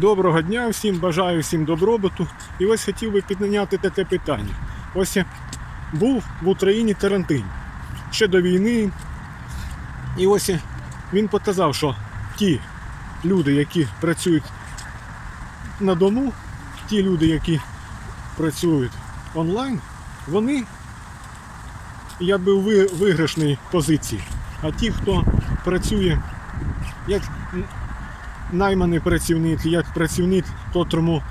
Доброго дня всім, бажаю всім добробуту. І ось хотів би підняти таке питання. Ось був в Україні карантин ще до війни. І ось він показав, що ті люди, які працюють на дому, ті люди, які працюють онлайн, вони якби в виграшній позиції. А ті, хто працює як найманий працівник, як працівник, котрому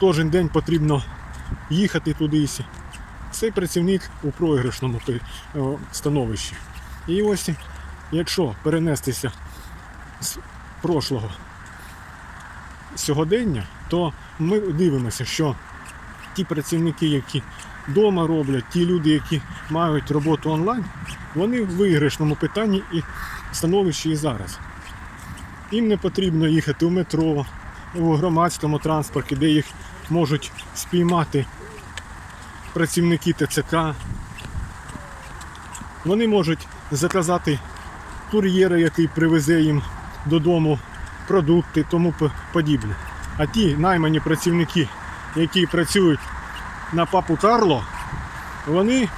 кожен день потрібно їхати тудись. Цей працівник у програшному становищі. І ось, якщо перенестися з прошлого сьогодення, то ми дивимося, що ті працівники, які вдома роблять, ті люди, які мають роботу онлайн, вони в виграшному питанні і становищі і зараз. Їм не потрібно їхати у метро, у громадському транспорті, де їх можуть спіймати працівники ТЦК. Вони можуть заказати кур'єра, який привезе їм додому продукти, тому подібне. А ті наймані працівники, які працюють на папу Карло, вони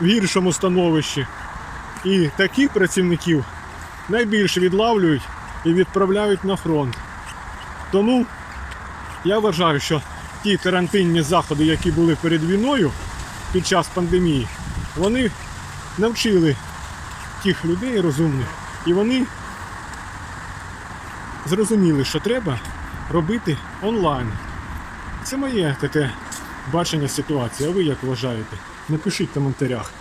в гіршому становищі. І таких працівників найбільше відлавлюють і відправляють на фронт. Тому я вважаю, що ті карантинні заходи, які були перед війною під час пандемії, вони навчили тих людей розумних, і вони зрозуміли, що треба робити онлайн. Це моє таке бачення ситуації. А ви як вважаєте? Напишіть в коментарях.